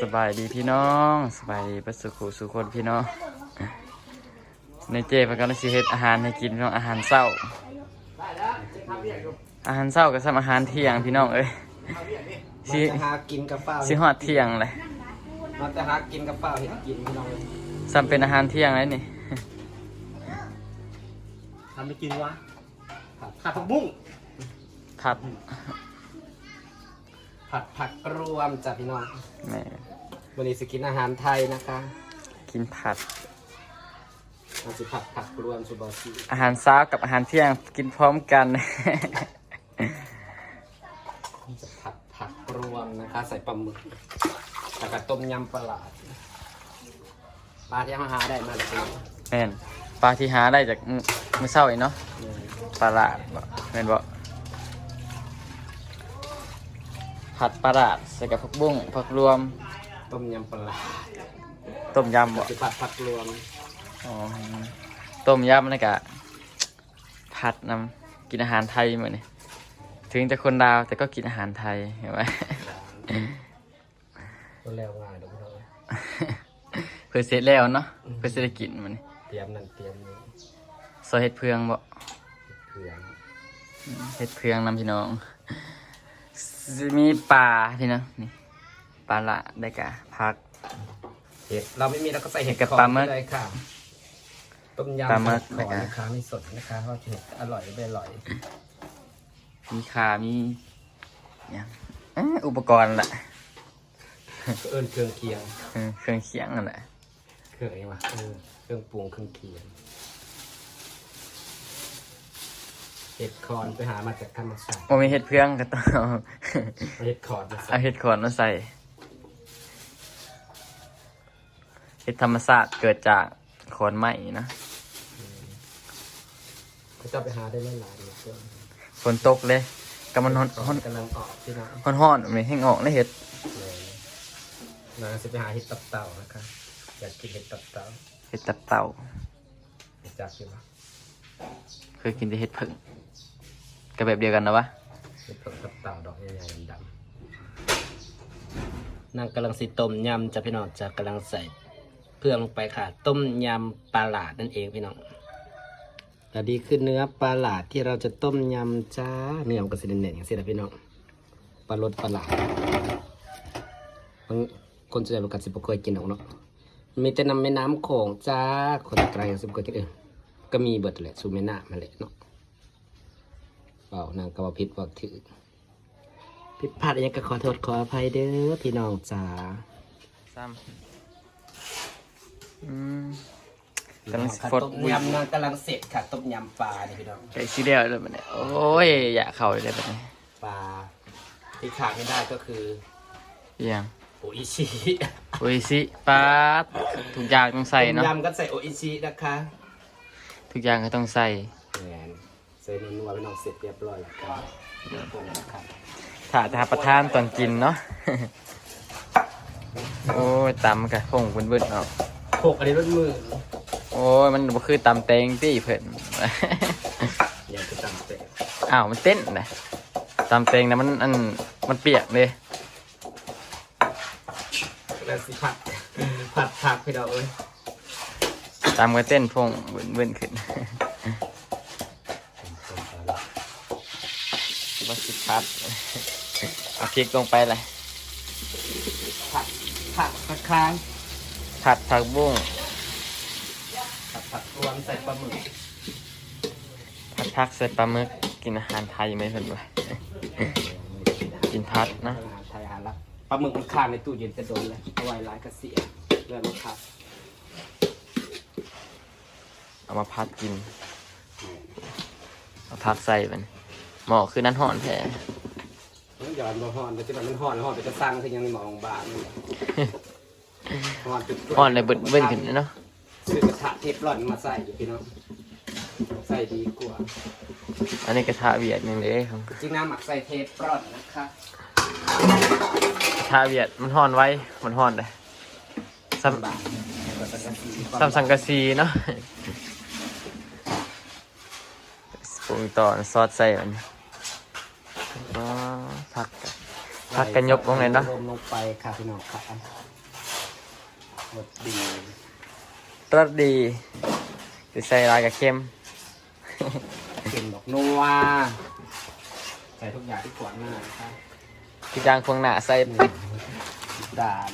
สบายดีพี่น้องสบายดีประสุขุสุคนพี่น้องในเจเพันก็สิเฮ็ดอาหารให้กินพี่น้องอาหารเช้า อาหารเช้ากับซ้ำอาหารเที่ยงพี่น้องเอ้ยมาสิจะหากินกับเปล่าสิฮอดเที่ยงเลยมาจะหากินกับเปล่าเห็นกินพี่น้องซ้ำเป็นอาหารเที่ยงเลยนี่ทำไปกินวะผัดผักบุ้งผัด ผัดผักรวมจ้ะพี่น้องแหม่วันนี้สกินอาหารไทยนะคะกินผัดเราจะผัดผักรวมชูบอซีอาหารเช้ากับอาหารเที่ยงกินพร้อมกัน จะผัดผักรวมนะคะ ใส่ปลาหมึกแล้วก็ต้มยำปลาหลาดปลาที่มาหาได้มาเลยพี่น้องแม่นปลาที่หาได้จากมื้อมื้อเช้าอีกเนาะปลาหลาดบ่แม่นบ่ ผัดปลาหลาดใส่กับผักบุ้งผักรวม ต้มยำปลาหลาดต้มยำบ่จะผัดผักรวมอ๋อต้มยำนี่กะผัดนำกินอาหารไทยเหมือนนี่ถึงจะคนดาวแต่ก็กินอาหารไทยเห็นไหมก็แล้วง่ายเดี๋ยวพี่น้องเพื่อเสร็จแล้วเนาะเพื่อเสร็จกินมันนี่เตรียมนั่นเตรียมนี้ซอยเห็ดเพืองบ่เพื่อนเห็ดเพืองนำพี่น้อง สิมีปลาพี่น้องนี่ปลาละได้กะผัก เห็ดเราไม่มีเราก็ใส่เห็ดกับขอปลางหมึกเลยค่ะต้มยำปลาหมึกขอนะคะนะคะ ไม่สดนะคะเพราะเห็ดอร่อยไม่อร่อย มีขามีเนี่ยงเอ้ออุปกรณ์ละเอิญเครื่องเคียง เออเครื่องเคียงนั่นแหละ เครื่องอะไรวะเออเครื่องปรุงเครื่องเคียง เห็ดคอนไปหามาจากธรรมชาติโมมีเห็ดเพืองก็ต้องเอาเอาเห็ดคอนมาใส่เอาเห็ดขอนมาใส่ เห็ดธรรมศาสตร์เกิดจากขอนไม้นะ เขาจะไปหาได้ไม่หลายเลยเพื่อนฝนตกเลยกำมันฮ้อนฮ้อนกำลังออกที่น้ฮ้อนฮ้อนๆมันแห้งออกเลยเห็ดำเลยนะจะไปหาเห็ดตับเต่านะคะอยากกินเห็ดตับเต่าเห็ดตับเต่าเห็ดจากกินปะเค ยกินแต่เห็ดผึ่งก็แบบเดียวกันนะวะเห็ดตับเต่าดอกใหญ่ๆดำนางกำลังสิต้มยำจะพี่น้องจะกำลังใส่เพื่องลงไปค่ะ ต้มยำปลาหลาดนั่นเองพี่น้องแต่ดีคือเนื้อปลาหลาดที่เราจะต้มยำจ้าเนื้อมันก็สิเด่นๆอย่างนี้นะพี่น้องปลารสปลาหลาดบางคนส่วนใหญ่มันก็สิบ่เคยกินหรอกเนาะมีแต่น้ำแม่น้ำโขงจ้าคนไกลยังสิบ่เคยกินเออ ก็มีเบิดแหละสูแม่น้ำมาแหละเนาะเปล่านางก็ว่าผิดว่าถือผิดพลาดอะไรก็ขอโทษขออภัยเด้อพี่น้องจ้าซ้ำอืมกำลังสิฟดต้มบุยยำนางกำลังเสร็จค่ะต้มยำปลาเนี่ยพี่น้องไก่ซีเดียวเลยมันเนี่ยโอ้ย อยากเข้าเลยแบบนี้ปลาที่ขาดไม่ได้ก็คือเอียงโออิชิโอ้ยสิปลาดทุกอย่างต้องใส่ต้มเนาะยำก็ใส่โออิชินะคะ ทุกอย่างก็ต้องใส่แหนใส่นัวๆพี่น้องเสร็จเรียบร้อยแล้วครับปรุงนะครับถ้าจะประทานตอนกินเนาะ โอ้ยตำกะพงเบิ่นๆเนาะโขกอันนี้รสมือโอ้ยมันบ่คือตำแตงตี้เพิ่น อยากจะจำเป็นอ้าวมันเต้นนะตำแตงนะมันอันมันเปียกเลยแล้วสิผัดผัดผักพี่น้องเอ้ย ตำก็เต้นพงเบิ่นๆขึ้นว่าสิพัดเอาพริกลงไปเลยผัดผักผักค้างผัดผักบุ้งผัดผักรวมใส่ปลาหมึกผัดผักใส่ปลาหมึกกินอาหารไทยไหมเพิ่นวะกินผัดนะอาหารไทยอาหารละปลาหมึกมันค้างในตู้เย็นจะโดนเลยเอาไว้ร้ายกระเสียเรื่องมันครับ เอามาพัดกินเอาผักใส่มันหมอคือนั้นห่อนแท้มันหย่อนบ่ฮ้อนแต่ที่มันมันฮ้อนฮ้อนไปจะสั่งคือยังมองบางนี่แหละฮ้อนจุดห่อนเลยเบิ่นเบิ่นขึ้นเนาะซื้อกระทะเทฟลอนมาใส่อยู่พี่น้องใส่ดีกว่าอันนี้กระทะเวียดยังเลยครับจริงน้ำหมักใส่เทฟลอนนะคะกระทะเวียดมันห่อนไว้มันห่อนเลยซ้บางแล้วก็สังกะสีำซ้ำสังกะสีเนาะ ปรุงต่อซอสใส่มันอ๋อผักกะพักกันยกลงเลยเนาะรวมลงไปค่ะพี่น้องค่ะหมดดีรสดีจะใส่ลายกับเค็มเค็มดอกนัวใส่ทุกอย่างที่ขวางหน้านะครับที่จางพวงหน้าใส่นี่ด่าน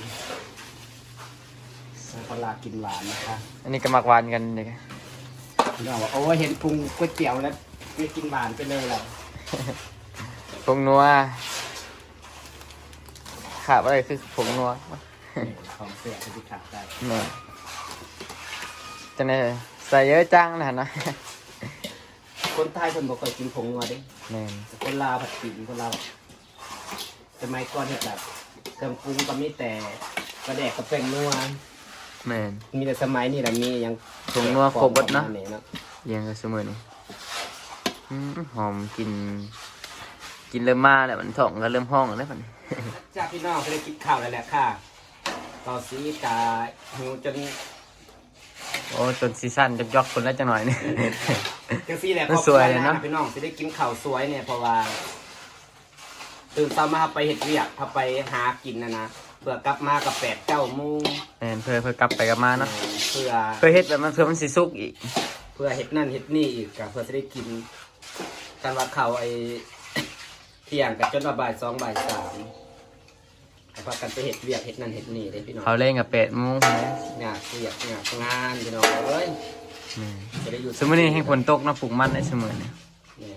ใส่ปลากินหวานนะคะอันนี้ก็มักหวานกันนี่พี่น้องว่าโอ้ยเห็นปรุงก๋วยเตี๋ยวแล้ว ไม่กินหวานไปเลยแหละผงนัวขาดอะไรคือผงนัวนี่ของเสียที่ขาดได้เนี่ยจะเนี่ยใส่เยอะจังนะเนาะคนไทยคนบอกเคยกินผงงัวเดิแม่นคนลาวผัดกินคนลาวสมัยก่อนเห็ดแบบเครื่องปรุงก็มีแต่กระแดกกับแป้งนัวแม่นมีแต่สมัยนี่แหละมียังผงนัวครบเบิดเนาะของมัเนาะเรียงกันเสมอนี่อืม หอมกิน กินเริ่มมาแล้วมันท้องก็เริ่มห้องแล้วปะนี่จากพี่น้องก็ได้กินข้าวแล้วแหละค่ะต่อสีกาหิวจนโอ้จนซีซั่นจะยอกคนแล้วจังหน่อยนี่ จังซี่แหละมันสวยเลยเนาะ พี่น้องจะได้กินข้าวสวยเนี่ยเพราะว่า ตื่นเช้ามาไปเห็ดเวียกพาไปหากินนะนะเพื่อกลับมากับแปดเก้าโมงแม่นเพื่อเพื่อกลับไปกลับมาเนาะเพื่อ เพื่อเฮ็ดแบบมันเพื่อมันสิสุกอีก เพื่อเห็ดนั่นเห็ดนี่อีกกับเพื่อจะได้กิน กันว่าเขาวไอเที่ยงกับจนว่าบ่ายสองบ่ายสามแล้วพากันไปเห็ดเวียกเห็ดนั่นเห็ดนี่เลยพี่น้องเขาเล่นกับเป็ดโมงงานเวียกงานงานพี่น้องเอ้ยแม่นจะได้อยู่สมมตินี้ให้ฝนตกเนาะปลูกมันได้เสมอเนี่ยเนี่ย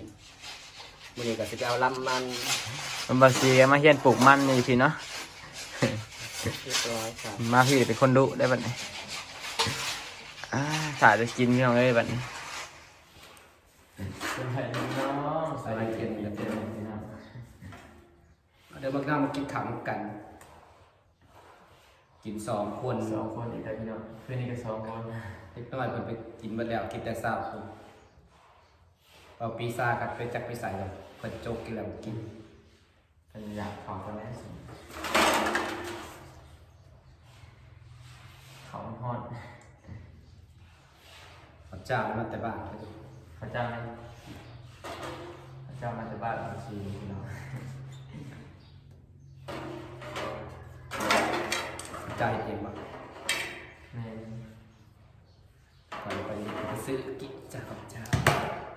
มันนี่ก็จะไปเอาลำมันมันบาซีก็มาเฮียนปลูกมันนี่พี่เนาะเรียบร้อยครับมาพี่เป็นคนดุได้บัดนี้อ่าถ่ายจะกินพี่น้องเลยบัดนี้เป็นไผ่น้องใส่เกินกันเต็มพี่น้อง เดี๋ยวบางหน้ามากินขำกัน กินสองคนสองคนอีกแล้วพี่น้องคืนนี้ก็สองคนเล็กน้อยเพิ่นไปกินมาแล้วกินแต่เช้าคนเอาปีซ่ากัดไปจักไปใส่กับเพิ่นโจกกินแล้วกินเป็นอยากเขาคนแรกสุดเขาฮอดเขาจ้างมาแต่บ้านเขาจะเขาจ้างให้เขาจ้างมาจากบ้านบาซีพี่น้อง จ่ายเองบ่แม่ไปไปไปซื้อกินจากเขาจ้า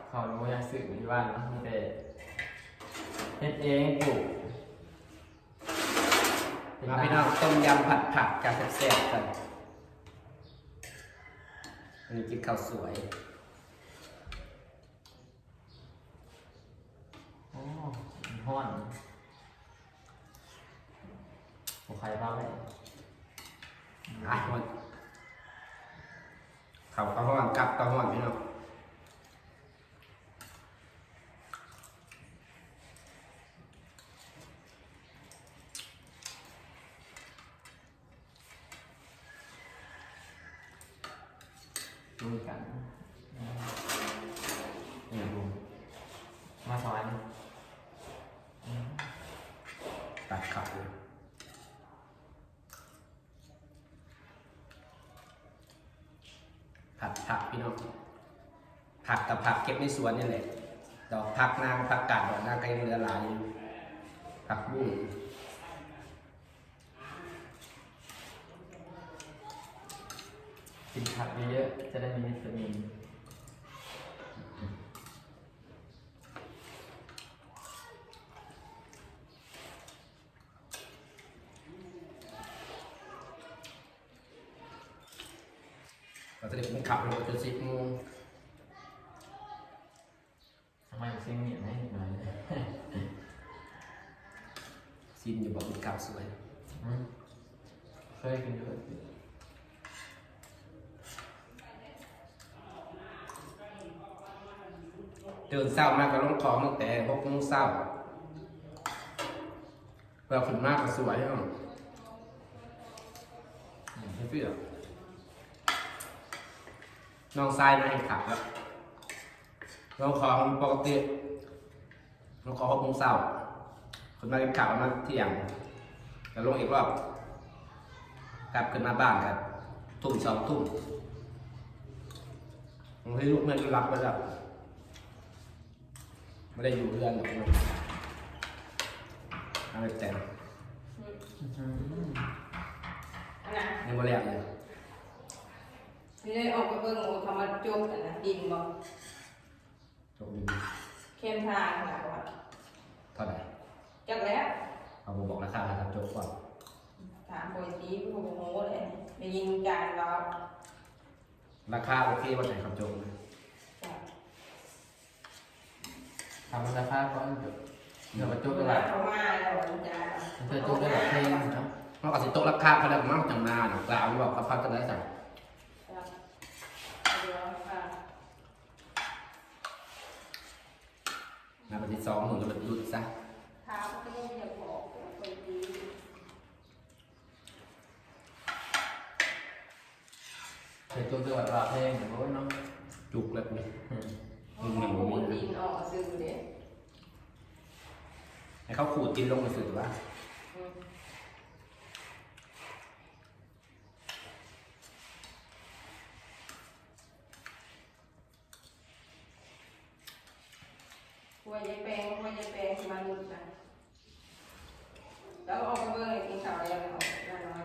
เขารู้ยังสื่ออยู่ที่บ้านเนาะมีแต่เฮ็ดเองปลูกมาพี่น้องต้มยำผัดผักกับแซ่บๆกันอันนี้กินข้าวสวยโอ้ห้อน ผมใครบ้างไหมอะมันข้าวกระห้อนกับกระห้อนพี่น้องดูกันนี่ดูมาสอนตัดขับเลย ผัดผักพี่น้องผักกับผักเก็บในสวนนี่แหละดอกผักนางผักกาดดอกนางก็ยังเหลือหลายอยู่ผักบุ้งกินผักเยอะๆจะได้มีวิตามิน เราจะได้เป็นขับรถจนสิบโมง ทำไมถึงซิ่งเนี่ยไม่เห็นหน่อยเลย ซินอยู่บอกเป็นขับสวยอืมเคยกินด้วยเดินเศร้ามากก็ลงคลองตั้งแต่หกโมงเศร้าเวลาคนมากก็สวยอะไม่เปรี้ยวน้องทรายมาให้ขับแล้วลงคลองปกติลงคลองหกโมงเศร้า คนมากินข้าวมาเที่ยงแล้วลงอีกรอบกลับขึ้นมาบ้านกันทุ่มสองทุ่มบางทีลูกเมื่อนก็รับไปแล้วไม่ได้อยู่เพื่อนหรอกอะไรแต่งอันนั้นยังบ่แล้วเลยไม่ได้ออกไปเบิ่งโอ้คำว่าจบอันนะดินบ่จบดีเข้มทางหลักว่าเท่าไหร่ จักแล้วเอาบ่บอกราคาครับจบก่อนถามคนที่ผู้โง่เลยได้ยินการว่าราคาโอเคบ่ไหนครับจบทำมันราคาก็เดี๋ยวเดี๋ยวมาจุกเวได้ลาแบบเขามาแล้วมันจะมันจะจุกได้แบบเพลงเนาะมันก็สิตกราคาเขาแล้วมันจังมาเนาะกล่าวบอกเขาพักกันได้สั่งเดี๋ยวค่ะมาปฏิสองหมื่นก็เป็นดุดซะ เท้าก็ไม่ได้บอกคนที่ เคยจุกได้แบบว่าเพลงอย่างนู้นเนาะจุกแล้วกูโอ้โหดินออกสื่อเด้ให้เขาขูดกินลงไปสื่อว่าหัวยายแปลงหัวยายแปลงที่มันมุดนะแล้วออกไปเบิ่งไอ้กินข้าวอะไรยังออกได้น้อย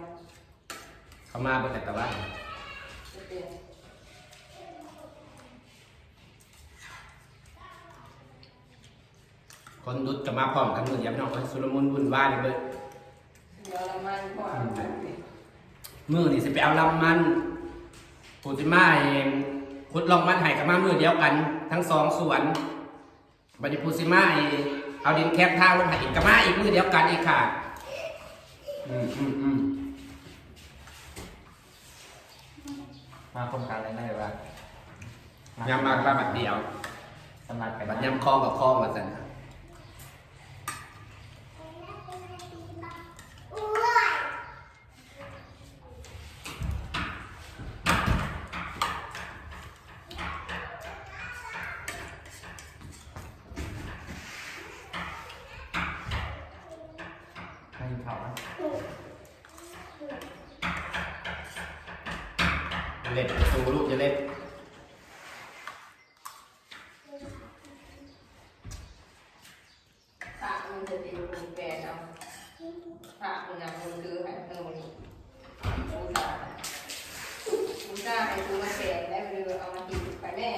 เขามาเปิดแต่ตะวัน คนดุดจะมาพร้อมกันหมือเดียวพี่น้องคนสุรมุนวุ่นวายเลยเบิดเดี๋ยวเรามันก่อนมือนี่สิไปเอาลำมันปูจิมาเองขุดลองมันไห้กับมามือเดียวกัน ทั้งสองสวนบัดนี้ปูซิมาเองเอาดินแคบทางลงไห้อีกกับมาอีกมือเดียวกันอีกค่ะ อืมอืมอืม มาโครงการอะไรได้บ้างยำมากระบัดเดียว สมัครกันบัดยำคลองกับคลองมาสันให้เขานะ เล็ดสูลูกจะเล็ดปากมันจะเป็นคนแปลเอาปากมันนะมันคือให้เธอมันบูชาบูชาให้คือมาแปลได้ไปเลยเอามากินไปแม่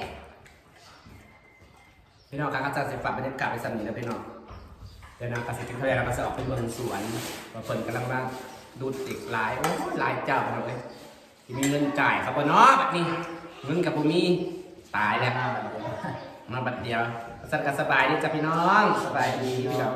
พี่น้องครับอาจารย์สิฝากบรรยากาศไปสันนี้นะพี่น้องเดี๋ยวนะกสิทธิ์เท่าไหร่เราก็จะออกไปเมืองสวนว่าเพิ่นกำลังว่าดูดติดหลายโอ้ยหลายเจ้าเนาะเลย ที่มีเงินจ่ายครับบ่เนาะบัดนี้เงินกับบ่มีตายแล้วหน้าแบบนี้มาบัดเดียวสันก็สบายดีจ้ะพี่น้องสบายดีพี่น้อง